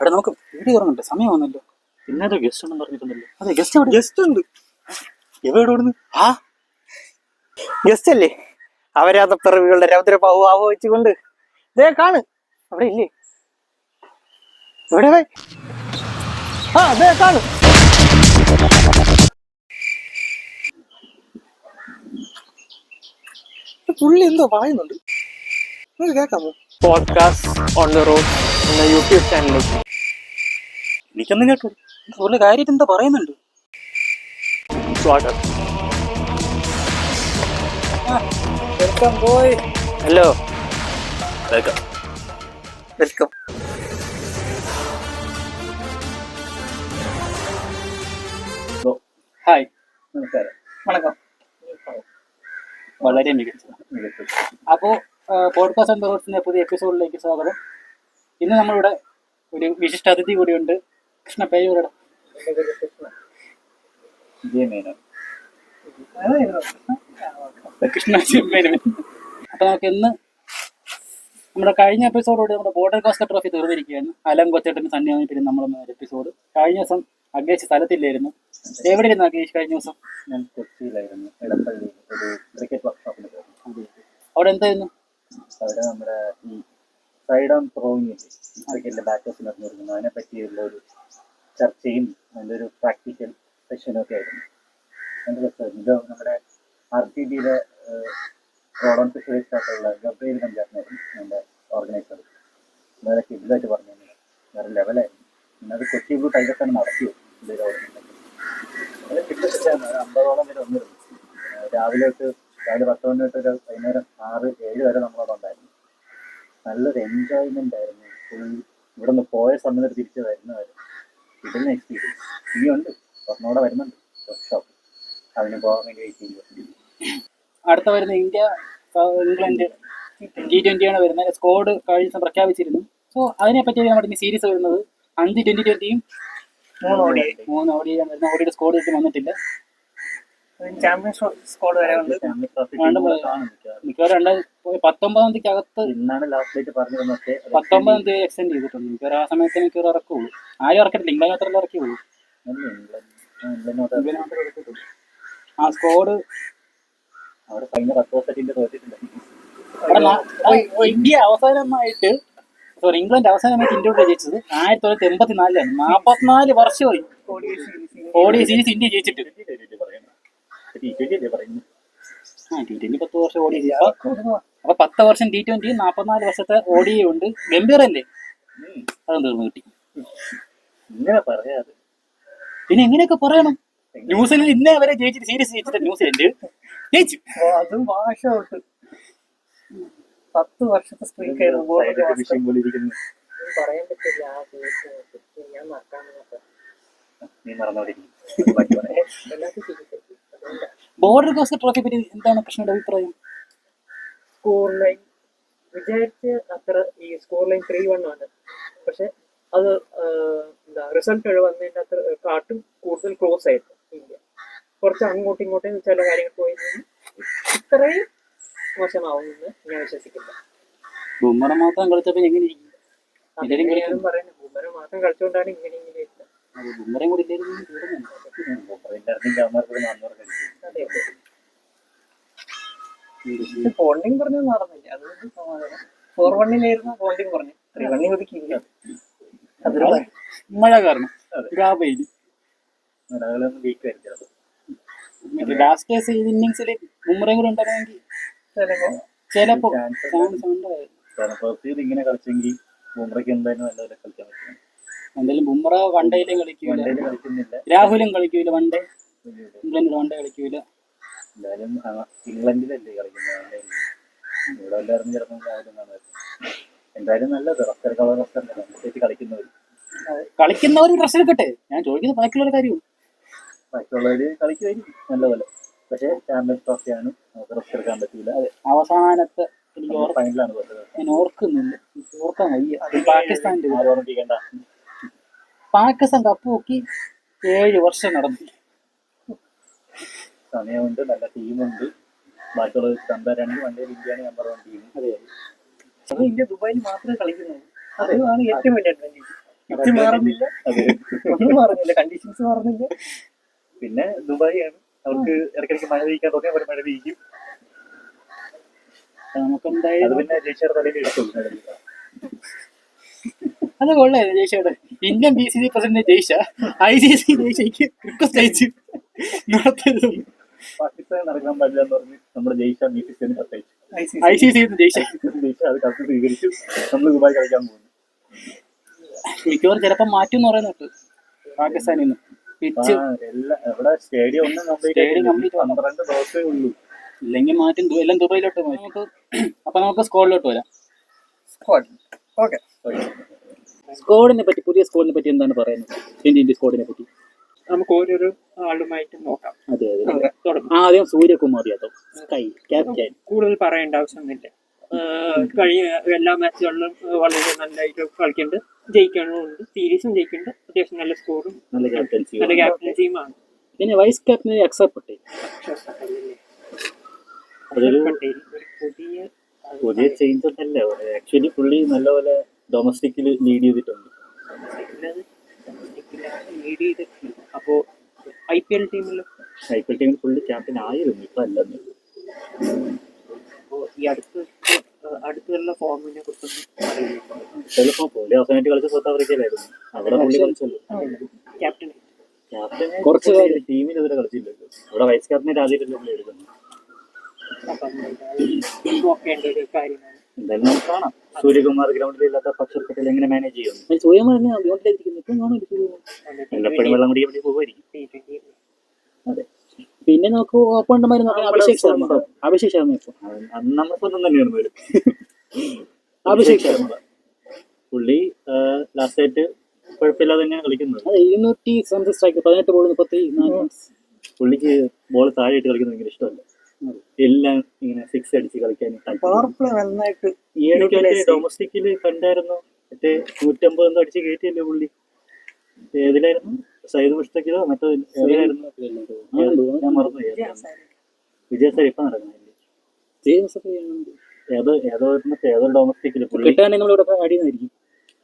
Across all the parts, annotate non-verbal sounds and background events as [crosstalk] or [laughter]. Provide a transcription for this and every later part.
എടാ നമുക്ക് വീട് കയറുന്നുണ്ട് സമയം വന്നല്ലോ. പിന്നെ ഗസ്റ്റ് ഉണ്ടെന്ന് പറഞ്ഞിട്ടുണ്ടല്ലോ. അതെ ഗസ്റ്റ് അവിടെ ഗസ്റ്റ് ഉണ്ട്. എവിടെ ഓടുന്നു ആ? ഗസ്റ്റ് അല്ലേ? അവരാത പിറവികളുടെ രൗദ്ര രൗദ്രഭാവം ആവഹിച്ചുകൊണ്ട്. ഇതേ കാണ്. അവിടെ ഇല്ലേ? എവിടെ? ആ ദേ കാണ്. പുള്ളി എന്തോ പറയുന്നുണ്ട്. കേൾക്കാമോ? പോഡ്കാസ്റ്റ് ഓൺ ദ റോഡ് എന്ന യൂട്യൂബ് ചാനലിലേക്ക് എനിക്കൊന്നും കേട്ടു. പുള്ളി കാര്യമായിട്ട് എന്താ പറയുന്നുണ്ട്? സ്വാഗതം. Welcome boy. Hello welcome. Welcome. Hi നമസ്കാരം. വണക്കം. വളരെ മികച്ച അപ്പോൾ പോഡ്കാസ്റ്റ് ആൻഡ് റോഡ്സിന്റെ പുതിയ എപ്പിസോഡിലേക്ക് സ്വാഗതം. ഇന്ന് നമ്മളിവിടെ ഒരു വിശിഷ്ട അതിഥി കൂടിയുണ്ട്. കൃഷ്ണ പേയൂരട കൃഷ്ണ മേനോൻ. അപ്പൊ നമുക്ക് ഇന്ന് നമ്മുടെ കഴിഞ്ഞ എപ്പിസോഡോട് നമ്മുടെ ബോർഡർ കാസ്റ്റ് ട്രോഫി തീർന്നിരിക്കുകയാണ്. അലം കൊച്ചേട്ടൻ സന്യാസി പിന്നെ നമ്മളൊന്ന് എപ്പിസോഡ് കഴിഞ്ഞ ദിവസം അഗേഷ് സ്ഥലത്തില്ലായിരുന്നു. എവിടെ ഇരുന്നു അഗേഷ് കഴിഞ്ഞ ദിവസം? ഞാൻ കൊച്ചിയിലായിരുന്നു. ക്രിക്കറ്റ് അവിടെ എന്തായിരുന്നു? അവിടെ നമ്മുടെ ഈ സൈഡ് ഓൺ ത്രോയിങ് ക്രിക്കറ്റിലെ ബാറ്റേഴ്സ് നിർമ്മിക്കുന്നു അതിനെ പറ്റിയുള്ള ഒരു ചർച്ചയും അതിന്റെ ഒരു പ്രാക്ടിക്കൽ സെഷനും ഒക്കെ ആയിരുന്നു. നല്ല രസമായിരുന്നു ഇത് നമ്മുടെ ആർ ടി ബിയിലെ റോഡ് ഓൺ സ്പെഷ്യലിസ്റ്റ് ആയിട്ടുള്ള ഗബ്രയിൽ പഞ്ചാബിനായിരുന്നു എന്റെ ഓർഗനൈസർ വളരെ കിഡിലായിട്ട് പറഞ്ഞു. വേറെ ലെവലായിരുന്നു പിന്നെ അത് കൊച്ചി ബ്ലൂ അത് കിട്ടത്തില്ലായിരുന്നു ഒരു രാവിലെ തൊട്ട് രാവിലെ പത്ത് മണി തൊട്ട് വൈകുന്നേരം ആറ് ഏഴ് വരെ നമ്മളവിടെ ഉണ്ടായിരുന്നു നല്ലൊരു എൻജോയ്മെന്റ് ആയിരുന്നു ഫുൾ ഇവിടെ നിന്ന് പോയ സമയത്ത് തിരിച്ച് വരുന്നവർ ഇതിന് എക്സ്പീരിയൻസ് ഇനിയുണ്ട് ഒരെണ്ണോടെ വരുന്നുണ്ട് വർക്ക്ഷോപ്പ് അതിന് പോകാൻ വേണ്ടി വെയിറ്റ് ചെയ്യുക അടുത്ത വരുന്ന ഇന്ത്യ ഇംഗ്ലണ്ട് ടി ട്വന്റിയാണ് വരുന്നത്. സ്കോഡ് കഴിഞ്ഞ ദിവസം പ്രഖ്യാപിച്ചിരുന്നു. സോ അതിനെ പറ്റി നമ്മുടെ സീരീസ് വരുന്നത്. അഞ്ച് ട്വന്റി ട്വന്റിയും മൂന്ന് ഓടി മൂന്ന് ഓടിയാണ് വരുന്ന ഓടിയുടെ സ്കോർ വന്നിട്ടില്ല. ചാമ്പ്യൻസ് സ്കോഡ് വരെ ഉണ്ട് മിക്കവാറും. രണ്ടായിരത്തി പത്തൊമ്പതാം തീയതിക്ക് അകത്ത് ഇന്നാണ് ലാസ്റ്റ് ഡേറ്റ് പറഞ്ഞു തന്നൊക്കെ പത്തൊമ്പതാം തീയതി എക്സ്റ്റെൻഡ് ചെയ്തിട്ടുണ്ട്. മിക്കവാറും ആ സമയത്ത് മിക്കവാറും ഇറക്കുള്ളൂ. ആരും ഇറക്കത്തില്ല. ഇംഗ്ലണ്ട് മാത്രമല്ല ഇറക്കിയുള്ളൂ. ആ സ്കോഡ് അവിടെ കഴിഞ്ഞ പത്ത് ദിവസത്തിന്റെ തോറ്റിട്ടുണ്ട്. അവിടെ ഇന്ത്യ അവസാനമായിട്ട് സോറി ഇംഗ്ലണ്ട് അവസാനമായിട്ട് ഇന്ത്യയോട് ജയിച്ചത് ആയിരത്തി തൊള്ളായിരത്തി എൺപത്തി നാലിലാണ് നാപ്പത്തിനാല് വർഷമായി ഓഡിയ സീരീസ് ഇന്ത്യ ജയിച്ചിട്ട്. ടി ട്വന്റി പറയുന്നു. ആ ടി ട്വന്റി പത്ത് വർഷം ഓടി. അപ്പൊ പത്ത് വർഷം ടി ട്വന്റി നാപ്പത്തിനാല് വർഷത്തെ ഓഡിയ ഉണ്ട്. ഗംഭീറല്ലേ. അതും തീർന്നു കിട്ടി ഇങ്ങനെ പറയാതെ. പിന്നെ എങ്ങനെയൊക്കെ പറയണം? ന്യൂസിലൻഡ് ഇന്നേ വരെ ജയിച്ചിട്ട് സീരീസ് ജയിച്ചിട്ട് ന്യൂസിലൻഡ് ജയിച്ചു. അതും ഭാഷ പത്ത് വർഷത്തെ പോലെ ഇരിക്കുന്നു. പറയാൻ പറ്റില്ല ആ ഞാൻ മറക്കാൻ നീ ബോർഡർ ഗോസ്റ്റ് ട്രോഫി പറ്റി. എന്താണ് കൃഷ്ണയുടെ അഭിപ്രായം? സ്കോർ ലൈൻ വിചാരിച്ച് അത്ര ഈ സ്കോർ ലൈൻ ത്രീ വൺ ആണ്. പക്ഷെ അത് എന്താ റിസൾട്ട് വന്നതിന്റെ അത്ര കാട്ടും കൂടുതൽ ക്ലോസ് ആയിരുന്നു ഇന്ത്യ. കുറച്ച് അങ്ങോട്ടും ഇങ്ങോട്ടും ചില കാര്യങ്ങൾ പോയി ഇത്രയും മോശമാവുമെന്ന് ഞാൻ വിശ്വസിക്കുന്നു. ബുമ്മറ മാത്രം കളിച്ചപ്പോ എങ്ങനെ ഇരിക്കും? മാത്രം കളിച്ചുകൊണ്ടാണ് ഇങ്ങനെ ഇങ്ങനെ ഇരുന്നത്. കൂടി നടന്നില്ല. അതുകൊണ്ട് സമാധാനം. ഫോർ വണ്ണിലായിരുന്നു ബോണ്ടിങ് പറഞ്ഞു ത്രീ വണ്ണി ഒതുക്കിയില്ല മഴ കാരണം. ആയിരിക്കും ലാസ്റ്റ് ഇന്നിങ്സിൽ ബുമ്മറയും കൂടെ ഉണ്ടായിരുന്നെങ്കിൽ ചിലപ്പോ ചിലപ്പോ ഇങ്ങനെ കളിച്ചെങ്കിൽ ബുംറയ്ക്ക് എന്തായാലും നല്ലപോലെ കളിക്കാൻ പറ്റും. എന്തായാലും ബുംറ വൺ ഡേയിലും കളിക്കൂല. കളിക്കുന്നില്ല. രാഹുലും കളിക്കൂല വൺ ഡേ ഇംഗ്ലണ്ടിൽ വൺ ഡേ കളിക്കൂല. എന്തായാലും ഇംഗ്ലണ്ടിലല്ലേ കളിക്കുന്നത്. ഇവിടെ എല്ലാവരും ചിലപ്പോൾ എന്തായാലും നല്ല റസ്റ്റർ കളർ റസ്റ്റർ കളിക്കുന്നവർ കളിക്കുന്നവർ ഡ്രസ് എടുക്കട്ടെ. ഞാൻ ചോദിക്കുന്നത് ബാക്കിയുള്ള കാര്യവും. ബാക്കിയുള്ളവര് കളിക്കുമായിരിക്കും നല്ലപോലെ. പക്ഷേ ചാമ്പ്യൻസ് ട്രോഫിയാണ് റെസ്റ്റ് എടുക്കാൻ അതെ അവസാനത്തെ എനിക്ക് ഫൈനലാണ് ഞാൻ ഓർക്കുന്നില്ല ഓർക്കാൻ വയ്യ. അത് പാകിസ്ഥാന്റെ പാകിസ്ഥാൻ കപ്പ് നോക്കി ഏഴ് വർഷം നടന്നു. സമയമുണ്ട് നല്ല ടീമുണ്ട് ബാക്കിയുള്ള കമ്പയർ രണ്ട് വണ്ടിയിൽ ഇന്ത്യയാണ് നമ്പർ വൺ ടീം അതെ അത്. ഇന്ത്യ ദുബായിൽ മാത്രമേ കളിക്കുന്നുള്ളൂ. അതാണ് ഏറ്റവും വലിയ അഡ്വാന്റേജ് മാറുന്നില്ല. അതെ. ഒന്നും മാറുന്നില്ല. കണ്ടീഷൻസ് മാറുന്നില്ല. പിന്നെ ദുബായ് ആണ് അവർക്ക് ഇടയ്ക്കിടയ്ക്ക് മഴ പെയ്യിക്കാൻ തുടങ്ങി അവർ മഴ പെയ്യും നമുക്ക് അത് എന്തായാലും പിന്നെ ജയ്ഷയുടെ തലയിൽ എടുക്കും അത് കൊള്ളായിരുന്നു Indian B C C president Jay Shah I C C ജയ്ഷയ്ക്ക് request അയച്ചു. നടത്തരുത്. പാകിസ്ഥാൻ നടക്കാൻ പാടില്ല എന്ന് പറഞ്ഞ് നമ്മുടെ ജയ്ഷ ബി സി സിന് കത്തയച്ചു. I C C Jay Shah. Jay Shah അത് കത്ത് സ്വീകരിച്ചു. നമ്മൾ ദുബായ് കളിക്കാൻ പോകുന്നു. മിക്കവാറും ചിലപ്പോൾ മാറ്റും എന്ന് പറയുന്നുണ്ട് പാകിസ്ഥാനിൽ നിന്ന് പിച്ച് ഇവിടെ സ്റ്റേഡിയം ഒന്നും കംപ്ലീറ്റ്? പന്ത്രണ്ട് ദിവസമേ ഉള്ളൂ. ഇല്ലെങ്കിൽ മാറ്റും എല്ലാം ദുബൈയിലോട്ട് മാറ്റും നമുക്ക് അപ്പൊ നമുക്ക് സ്കോഡിലോട്ട് വരാം. സ്കോഡ്. ഓക്കെ. സ്കോഡിനെ പറ്റി പുതിയ സ്കോഡിനെ പറ്റി എന്താണ് പറയുന്നത്? ഇന്ത്യ ഇന്ത്യ സ്കോഡിനെ പറ്റി. നമുക്ക് ഓരോരോ ആളുമായിട്ട് നോക്കാം. അതെ അതെ. ആദ്യം സൂര്യകുമാർ യാദവ്. Sky captain. കൂടുതൽ പറയേണ്ട ആവശ്യമൊന്നുമില്ല. കഴിഞ്ഞ എല്ലാ മാച്ചുകളിലും വളരെ നല്ലതായിട്ട് കളിക്കുന്നുണ്ട്. ജയിക്കണമുണ്ട് സീരീസും ജയിക്കുന്നുണ്ട്. അത്യാവശ്യം നല്ല സ്കോറും നല്ല ക്യാപ്റ്റൻസി നല്ല ക്യാപ്റ്റൻസിയുമാണ് പിന്നെ വൈസ് ക്യാപ്റ്റൻ അക്സെപ്റ്റ് പട്ടേൽ. അതൊരു പുതിയ പുതിയ ചേഞ്ച് ഒന്നല്ല ആക്ച്വലി പുള്ളി നല്ലപോലെ ഡൊമസ്റ്റിക്കിൽ ലീഡ് ചെയ്തിട്ടുണ്ട് ലീഡ് ചെയ്തിട്ടുണ്ട്. അപ്പോൾ ഐ പി എൽ ടീമിൽ ഐ പി എൽ ടീമിൽ പുള്ളി ക്യാപ്റ്റൻ ആയിരുന്നു. ഇപ്പൊ അല്ലെന്ന്. അപ്പോൾ ഈ അടുത്ത് അടുത്തുള്ള ഫോമിനെ കുറിച്ചൊന്നും പുള്ളി അവസാനമായിട്ട് കളിച്ച സൗത്ത് ആഫ്രിക്കയിലായിരുന്നു അവിടെ പുള്ളി കളിച്ചല്ലോ? ക്യാപ്റ്റൻ. ക്യാപ്റ്റൻ കുറച്ച്. ടീമിൽ ഇതുവരെ കളിച്ചില്ലല്ലോ ഇവിടെ വൈസ് ക്യാപ്റ്റനായിട്ട് ആദ്യമായിട്ടല്ലേ പുള്ളി കാര്യമാണ്. എന്തായാലും നമുക്ക് കാണാം. സൂര്യകുമാർ ഗ്രൗണ്ടിലില്ലാത്ത പട്ടേൽ എങ്ങനെ മാനേജ് ചെയ്യും സൂര്യകുമാർ എങ്ങനെ ഗ്രൗണ്ടിലിരിക്കുന്നു ഇപ്പം കാണാൻ എല്ലപ്പോഴും വെള്ളം കുടിക്കാൻ വേണ്ടി പോകുമായിരിക്കും അതെ. പിന്നെ നമുക്ക് ഓപ്പൺ നോക്കാം അഭിഷേക് ശർമ്മ. അഭിഷേക് ശർമ്മ ഇപ്പൊ. അത് അത് നമ്മുടെ സ്വന്തം തന്നെയാണ് വരും അഭിഷേക് ശർമ്മ. പുള്ളി ലാസ്റ്റ് ആയിട്ട് കുഴപ്പമില്ലാതെ തന്നെയാണ് കളിക്കുന്നത്. അതെ ഇരുന്നൂറ്റി സ്ട്രൈക്ക് പതിനെട്ട് ബോൾ മുപ്പത്തി പുള്ളിക്ക് ബോൾ താഴെയിട്ട് കളിക്കുന്നത് ഭയങ്കര ഇഷ്ടമല്ല. എല്ലാം ഇങ്ങനെ സിക്സ് അടിച്ച് കളിക്കാൻ പവർ പ്ലേ നന്നായിട്ട് ഈ ഇടയ്ക്ക് utilize ഡൊമസ്റ്റിക്കിൽ കണ്ടായിരുന്നു. മറ്റേ നൂറ്റമ്പത് എന്തോ അടിച്ച് കയറ്റിയല്ലേ പുള്ളി? ഏതിലായിരുന്നു? സൈദ് മുഷ്തക്കിലോ മറ്റോ? ഞാൻ ഇപ്പൊ നടക്കുന്നില്ലേ. ഏതോ ഏതോ ഏതോ പുള്ളി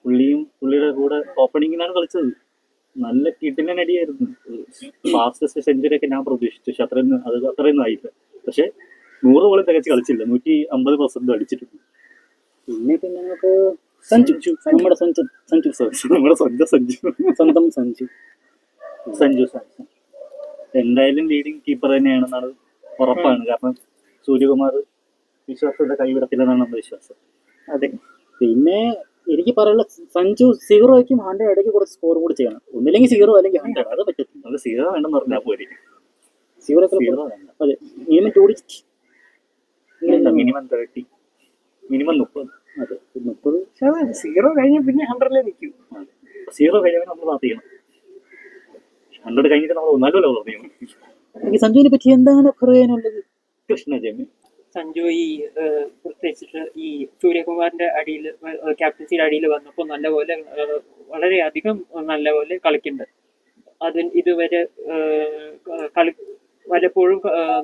പുള്ളിയും പുള്ളിയുടെ കൂടെ ഓപ്പണിങ്ങിനാണ് കളിച്ചത്. നല്ല കിടിലൻ അടിയായിരുന്നു. ഫാസ്റ്റസ്റ്റ് സെഞ്ചുറി ഒക്കെ ഞാൻ പ്രതീക്ഷിച്ചു. പക്ഷെ അത്രയൊന്നും അത് അത്രയൊന്നും ആയില്ല പക്ഷെ നൂറ് പോലും തികച്ച് കളിച്ചില്ല. നൂറ്റി അമ്പത് പെർസെന്റ് അടിച്ചിട്ടുണ്ട്. പിന്നെ പിന്നെ നമുക്ക് സഞ്ജു. നമ്മുടെ സഞ്ജു. സഞ്ജു. നമ്മുടെ സ്വന്തം സഞ്ജു. സ്വന്തം സഞ്ജു. സഞ്ജു സാംസൺ എന്തായാലും ലീഡിങ് കീപ്പർ തന്നെയാണെന്നാണ് ഉറപ്പാണ്. കാരണം സൂര്യകുമാർ വിശ്വാസത്തിന്റെ കൈവിടത്തില്ലെന്നാണ് നമ്മുടെ വിശ്വാസം. അതെ. പിന്നെ എനിക്ക് പറയാനുള്ള സഞ്ജു സീറോ വയ്ക്കും ഹൺഡ്രഡ് ഇടയ്ക്ക് കുറച്ച് സ്കോർ കൂടി ചെയ്യണം. ഒന്നില്ലെങ്കിൽ സീറോ അല്ലെങ്കിൽ ഹൺഡ്രഡ് അത് പറ്റത്തില്ല. അത് സീറോ വേണ്ടെന്ന് പറഞ്ഞാൽ പോരെ. സീറോ സീറോ വേണ്ട. അതെ. Minimum two digit minimum thirty minimum മുപ്പത്. അതെ മുപ്പത്. സീറോ കഴിഞ്ഞ പിന്നെ ഹൺഡ്രഡിലേ നിൽക്കും സീറോ കഴിയാൻ നമ്മൾ പാസ് ചെയ്യണം. ഹൺഡ്രഡ് കഴിഞ്ഞിട്ട് നമ്മൾ ഒന്നാലോ പാസ് ചെയ്യണം സഞ്ജുവിനെ പറ്റി എന്താണ് പറയാനുള്ളത്? കൃഷ്ണ ജമി. സഞ്ജു ഈ പ്രത്യേകിച്ചിട്ട് ഈ സൂര്യകുമാറിന്റെ അടിയിൽ ക്യാപ്റ്റൻസിയുടെ അടിയിൽ വന്നപ്പോൾ നല്ലപോലെ വളരെയധികം നല്ലപോലെ കളിക്കുന്നുണ്ട്. അതിന് ഇതുവരെ കളി പലപ്പോഴും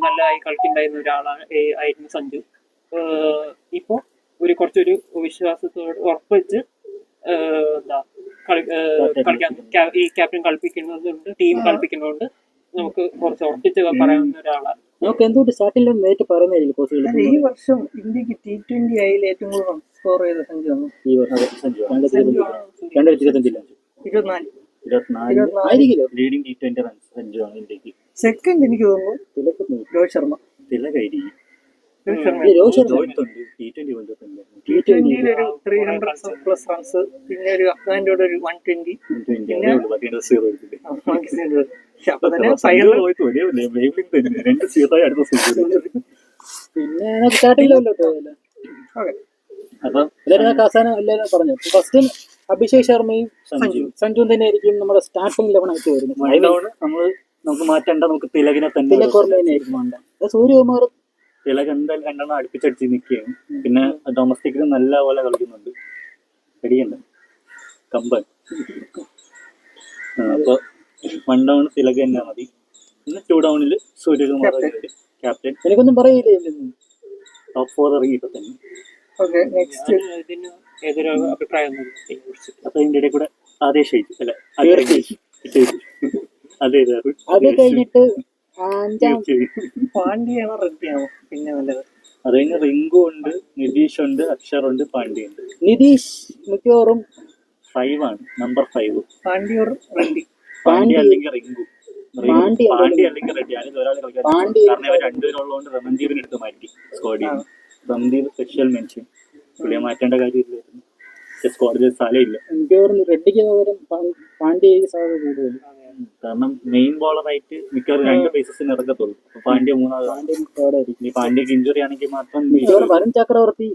നല്ലതായി കളിക്കുന്നുണ്ടായിരുന്ന ഒരാളാണ് ആയിരുന്നു സഞ്ജു. ഇപ്പോൾ ഇപ്പോ ഒരു കുറച്ചൊരു വിശ്വാസത്തോട് ഉറപ്പിച്ച് എന്താ കളിക്കാൻ ഈ ക്യാപ്റ്റൻ കളിപ്പിക്കുന്നതുകൊണ്ട് ടീം കളിപ്പിക്കുന്നതുകൊണ്ട് നമുക്ക് കുറച്ച് ഉറപ്പിച്ച് പറയാവുന്ന ഒരാളാണ്. നമുക്ക് എന്തുകൊണ്ട് സ്റ്റാർട്ടിൽ നേരിട്ട് പറയുന്നതായിരിക്കും ഈ വർഷം ഇന്ത്യയ്ക്ക് ടി ട്വന്റി ആയിൽ ഏറ്റവും കൂടുതൽ സ്കോർ ചെയ്ത സംഖ്യ ഈ വർഷം രണ്ടായിരത്തി ഇരുപത്തിനാല്. Leading T twenty runs second എനിക്ക് തോന്നുന്നു Rohit Sharma. തിലകൈരി Rohit Sharma three hundred plus runs പിന്നെ ഒരു അഫ്ഗാന്റെ കൂടെ ഒരു വൺ ട്വന്റി അപ്പൊ തന്നെ പിന്നെ അപ്പം എല്ലാവരും അവസാനം എല്ലാവരും പറഞ്ഞു. ഫസ്റ്റ് അഭിഷേക് ശർമ്മയും സഞ്ജു. സഞ്ജു തന്നെ ആയിരിക്കും നമ്മുടെ സ്റ്റാർട്ടിംഗ് ലെവൻ ആയിട്ട് വരുന്നത്. നമ്മൾ നമുക്ക് മാറ്റേണ്ട നമുക്ക് തിലകിനെ തന്നെ സൂര്യകുമാർ തിലക് എന്തായാലും രണ്ടെണ്ണം അടുപ്പിച്ചടിച്ച് നിൽക്കുകയാണ് പിന്നെ ഡൊമസ്റ്റിക്കിൽ നല്ല പോലെ കളിക്കുന്നുണ്ട്. പെടിയുണ്ട് കമ്പൻ. അപ്പൊ വൺ ഡൗൺ തിലക് തന്നെ മതി. പിന്നെ ടു ഡൗണിൽ സൂര്യകുമാർ ക്യാപ്റ്റൻ എനിക്കൊന്നും പറയില്ലേ ടോപ്പ് ഫോർ ഇറങ്ങി ഇപ്പൊ തന്നെ. ഏതൊരു ഇതിനെക്കുറിച്ച് അപ്പൊ ഇടയിൽ കൂടെ ആദേശ് ഷെയ്ജ് അല്ല. അതെ കഴിഞ്ഞിട്ട് പാണ്ഡ്യയാണോ റെഡ്ഡിയാണോ പിന്നെ നല്ലത്. അത് കഴിഞ്ഞ് റിങ്കു ഉണ്ട് നിതീഷ് ഉണ്ട് അക്ഷർ ഉണ്ട് പാണ്ഡ്യ ഉണ്ട്. നിതീഷ് മിക്കവാറും ഫൈവ് ആണ് number five Pandya or Reddy Pandya അല്ലെങ്കിൽ റിങ്കു. പാണ്ഡ്യ പാണ്ഡ്യ അല്ലെങ്കിൽ റെഡ്ഡി അതിൽ ഒരാൾ കളിക്കാൻ പാണ്ഡ്യ കാരണം ഇവർ രണ്ടുപേരും ഉള്ളതുകൊണ്ട് റമൻദീപിനെ എടുത്ത് മാറ്റി സ്ക്വാഡിൽ റമൻദീപ് സ്പെഷ്യൽ മെൻഷൻ പുള്ളിയെ മാറ്റേണ്ട കാര്യമില്ലായിരുന്നു പക്ഷെ സ്ക്വാഡിൽ സ്ഥലമില്ല. എനിക്ക് റെഡ്ഡിക്ക് പകരം പാണ്ഡ്യയ്ക്ക് സാധ്യത കൂടുതൽ. കാരണം മെയിൻ ബോളറായിട്ട് മിക്കവാറും രണ്ട് പേസസിന് ഇറക്കത്തുള്ളൂ പാണ്ഡ്യ മൂന്നാമത് പാണ്ഡ്യക്ക് ഇഞ്ചുറി ആണെങ്കിൽ മാത്രം എക്സ്പീരിയൻസ് ചക്രവർത്തി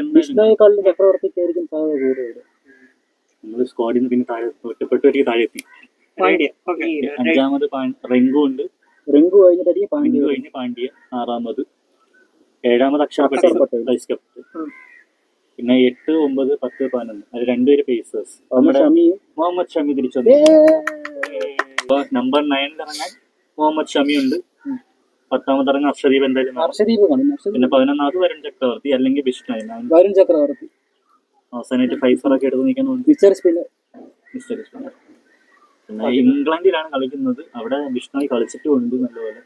എന്തായാലും വിഷ്ണുവിനെക്കാളും ചക്രവർത്തിക്കായിരിക്കും സാധ്യത കൂടുതൽ. നമ്മൾ സ്ക്വാഡിൽ നിന്ന് പിന്നെ താഴെ ഒറ്റപ്പെട്ടവർക്ക് താഴെ എത്തി അഞ്ചാമത് റിങ്കു ഉണ്ട്. റിങ്കു കഴിഞ്ഞിട്ടായിരിക്കും പാണ്ഡ്യ കഴിഞ്ഞ് പാണ്ഡ്യ ആറാമത്. ഏഴാമത് അക്ഷർ പട്ടേൽ. Vice captain. പിന്നെ എട്ട് ഒമ്പത് പത്ത് പതിനൊന്ന്. അത് രണ്ടുപേര് പേസേഴ്സ് നമ്മുടെ മുഹമ്മദ് ഷമി തിരിച്ചു നമ്പർ നയനിൽ ഇറങ്ങാൻ മുഹമ്മദ് ഷമി ഉണ്ട്. പത്താമത് ഇറങ്ങാൻ അർഷദീപ് എന്തായാലും അർഷദീപ് പിന്നെ പതിനൊന്നാമത് വരുൺ ചക്രവർത്തി അല്ലെങ്കിൽ ബിഷ്ണു ഞാൻ വരുൺ ചക്രവർത്തി. അവസാനമായിട്ട് ഫൈസർ ഒക്കെ എടുത്ത് നിൽക്കുന്നുണ്ട് മിസ്റ്റർ സ്പിന്നർ. മിസ്റ്റർ സ്പിന്നർ പിന്നെ ഇംഗ്ലണ്ടിലാണ് കളിക്കുന്നത്. അവിടെ ബിഷ്ണായി കളിച്ചിട്ടും ഉണ്ട് നല്ലപോലെ.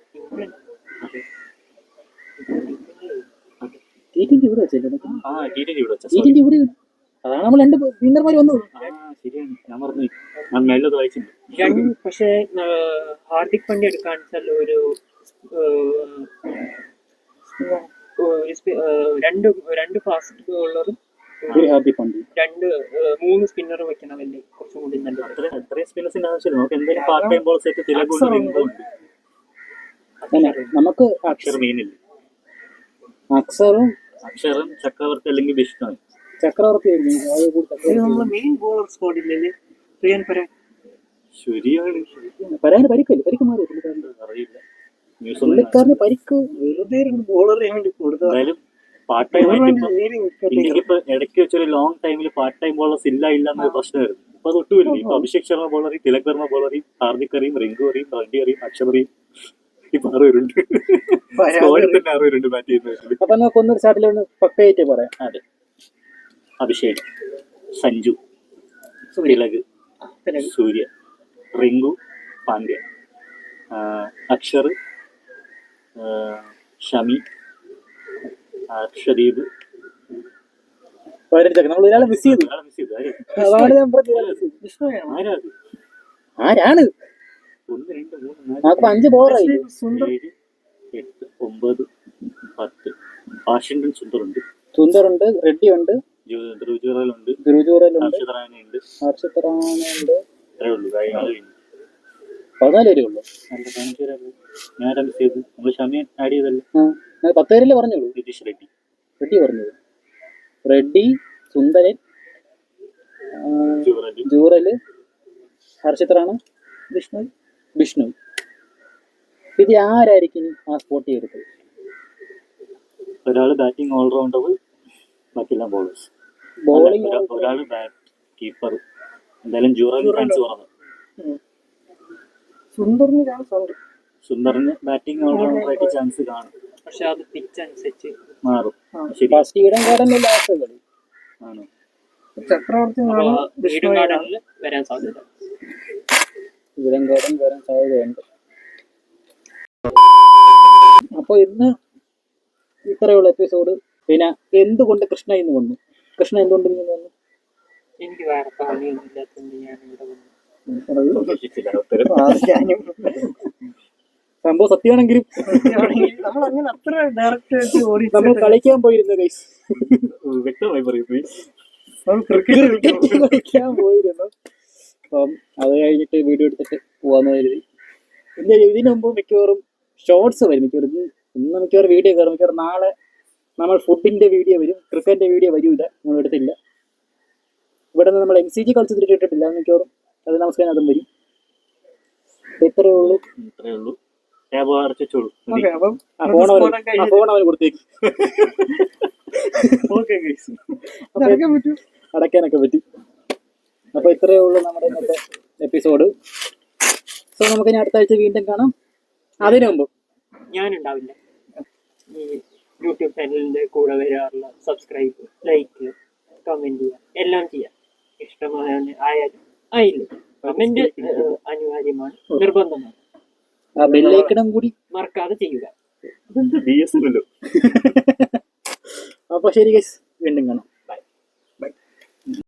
ഇവിടെ വെച്ചല്ലേ? ആ ടി ട്വന്റി ഇവിടെ വെച്ചാൽ അതാണ് നമ്മൾ രണ്ട് വിന്നർമാർ വന്നത്. ആ ശരിയാണ്. ഞാൻ പറഞ്ഞു ഞാൻ മേലത് വായിച്ചിട്ടുണ്ട്. പക്ഷേ ഹാർദിക് പാണ്ഡ്യ എടുക്കാൻ വെച്ചാൽ ഒരു സ്പി- രണ്ട് രണ്ട് ഫാസ്റ്റ് ബോളറും രണ്ട് മൂന്ന് സ്പിന്നർ വെക്കണമല്ലേ കുറച്ചും കൂടി നല്ലത്. അത്രയും സ്പിന്നേഴ്സിന്റെ ആവശ്യമില്ല നമുക്ക് എന്തെങ്കിലും പാർട്ട് ടൈം ബോൾസ് സെറ്റ് തിലകുണ്ട് നമുക്ക് അക്ഷർ മീനില്ല. അക്ഷറും അക്ഷറും ചക്രവർത്തി അല്ലെങ്കിൽ ബിഷ്ണു ചക്രവർത്തി നമ്മളെ മെയിൻ ബോളർ പ്രിയൻ പരാൻ ശരിയാണ്. പരാന് പരിക്കല്ലേ? പരിക്ക് മാറി അറിയില്ല. പുള്ളിക്കാരന് പരിക്ക് വെറുതെ രണ്ട് ബോളറെ വേണ്ടി കൊടുത്തത്. പാർട്ട് ടൈം ഇപ്പൊ ഇടയ്ക്ക് വെച്ചൊരു ലോങ് ടൈമിൽ പാർട്ട് ടൈം ബോളേഴ്സ് ഇല്ല ഇല്ല എന്നൊരു പ്രശ്നമായിരുന്നു. ഇപ്പൊ തൊട്ടുമില്ല ഇപ്പൊ അഭിഷേക് ശർമ്മ ബോളർ തിലക് വർമ്മ ബോളർ ഹാർദിക് അറിയും റിങ്കു അറിയും റെഡ്ഡി അറിയും അക്ഷർ അറിയും. ഇപ്പൊ അറിവരുണ്ട് തന്നെ ആറുപേരുണ്ട് ബാറ്റ് ചെയ്യുന്നത്. അപ്പൊ നമുക്ക് ഒന്നൊരു സ്റ്റാർട്ടിൽ ഒന്ന് പക്കയായിട്ട് പറയാം അതെ. അഭിഷേക് സഞ്ജു തിലക്. സൂര്യ റിങ്കു പാണ്ഡ്യ. അക്ഷർ ഷമി അക്ഷദീപ്. നമ്മൾ ഒരാളെ മിസ് ചെയ്തു miss ചെയ്തു. ആരാണ്? ഒന്ന് രണ്ട് മൂന്ന് നാല് അഞ്ച് സുന്ദർ. ഏഴ് എട്ട് ഒമ്പത് പത്ത്. വാഷിംഗ്ടൺ സുന്ദറുണ്ട്. സുന്ദറുണ്ട് റെഡ്ഡി ഉണ്ട് അത്രേ ഉള്ളൂ കാര്യങ്ങൾ കഴിഞ്ഞു. പതിനാല് ഉള്ളൂ പതിനഞ്ച് പേരല്ലേ ഞാൻ ആരാ മിസ് ചെയ്തു. നമ്മൾ ഷമിയെ ആഡ് ചെയ്തല്ലേ ആ ഞാൻ പത്ത് പേരല്ലേ പറഞ്ഞോളൂ നിതീഷ് റെഡ്ഡി. റെഡ്ഡി പറഞ്ഞത്. റെഡ്ഡി സുന്ദരൻ ആ, ജുറൽ. ജൂറൽ ഹർഷിത്രാണ് വിഷ്ണു വിഷ്ണു. ഇത് ആരായിരിക്കും ഇനി ആ സ്പോട്ട് ചെയ്തത് ഒരാൾ ബാറ്റിംഗ് ഓൾറൗണ്ടർ ബാക്കിയെല്ലാം ബോളേഴ്സ് ബോളിംഗ് ഒരാൾ ബാറ്റ് കീപ്പർ എന്തായാലും ജുറൽ ചാൻസ് പറഞ്ഞു സുന്ദറിന് ചാൻസ് ഉണ്ട് സുന്ദറിന് ബാറ്റിംഗ് ഓൾറൗണ്ടറായിട്ട് ചാൻസ് കാണും. പക്ഷെ അത് പിച്ച് അനുസരിച്ച് മാറും. ഫസ്റ്റ് ലാസ്റ്റ് കളി. ആണ്? ചക്രവർത്തി വരാൻ സാധ്യത വരാൻ സാധ്യതയുണ്ട്. അപ്പോൾ ഇന്ന് ഇത്രയുള്ള എപ്പിസോഡ് പിന്നെ എന്തുകൊണ്ട് കൃഷ്ണ ഇന്ന് വന്നു? കൃഷ്ണ എന്തുകൊണ്ട് വന്നു എനിക്ക് വേറെ ഞാൻ ഇവിടെ വന്നു. സംഭവം സത്യമാണെങ്കിലും. നമ്മൾ അങ്ങനെ അത്ര ഡയറക്റ്റ് ആയിട്ട് ഓടി നമ്മൾ കളിക്കാൻ പോയിരുന്നു ഗൈസ് വ്യക്തമായി പറയും നമ്മൾ ക്രിക്കറ്റ് കളിക്കാൻ പോയിരുന്നു. അപ്പം അത് കഴിഞ്ഞിട്ട് വീഡിയോ എടുത്തിട്ട് പോവാന്ന് കരുതി. പിന്നെ ഇതിനു മുമ്പ് മിക്കവാറും ഷോർട്സ് വരും മിക്കവാറും ഇന്ന് മിക്കവാറും വീഡിയോ കയറും മിക്കവാറും നാളെ നമ്മൾ ഫുഡിന്റെ വീഡിയോ വരും ക്രിക്കറ്റിന്റെ വീഡിയോ വരില്ല നമ്മൾ എടുത്തില്ല. ഇവിടെ നിന്ന് നമ്മൾ എം സി ജി കളിച്ച് തിരിച്ചിട്ടിട്ടില്ല മിക്കവാറും. അത് നമസ്കാരം അതും വരും. അപ്പൊ ഇത്രയേ ഉള്ളൂ. ഇത്രേ ഉള്ളൂ. ഇറക്കാൻ പറ്റും. അടയ്ക്കാനൊക്കെ പറ്റി. അപ്പൊ ഇത്രയേ ഉള്ളൂ നമ്മുടെ ഇന്നത്തെ എപ്പിസോഡ് സോ നമുക്ക് ഇനി അടുത്ത ആഴ്ച വീണ്ടും കാണാം. അതിനു മുമ്പ് ഞാനുണ്ടാവില്ല. ഈ യൂട്യൂബ് ചാനലിന്റെ കൂടെ വരാറുള്ള സബ്സ്ക്രൈബ് ലൈക്ക് കമന്റ് ചെയ്യുക. എല്ലാം ചെയ്യാം. ഇഷ്ടമായ ആയാലും ആയില്ല. കമന്റ് അനിവാര്യമാണ്. നിർബന്ധമാണ്. ആ ബെല്ലൈക്കണം കൂടി മറക്കാതെ ചെയ്യുക. [laughs] അപ്പൊ ശരി ഗൈസ് വീണ്ടും കാണാം.